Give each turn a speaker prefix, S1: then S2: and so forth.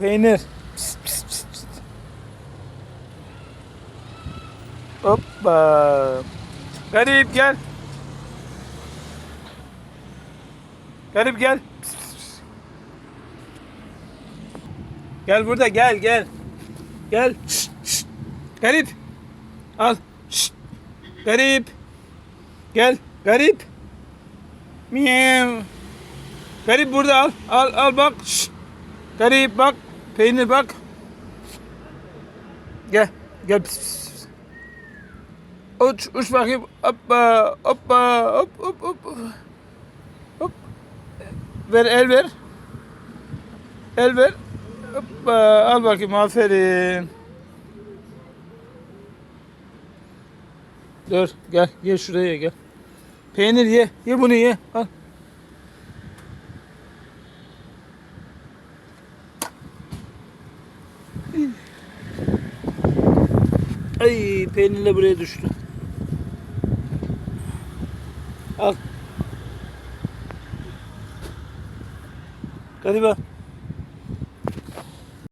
S1: Peynir. Pst, pst, pst, pst. Hoppa. Garip gel. Garip gel. Pst, pst, pst. Gel burada gel gel. Gel. Şşt, şşt. Garip. Al. Şşt. Garip. Gel. Garip. Miyav. Garip burada al. Al al bak. Şşt. Garip bak. Peynir bak. Gel. Gel. Pis, pis. Uç uç bakayım. Hoppa hoppa hop hop hop. Hop. Ver el ver. El ver. Hoppa al bakayım aferin. Dur gel gel şuraya gel. Peynir ye. Ye bunu ye. Al. Ay peynirle buraya düştü. Al. Gariba.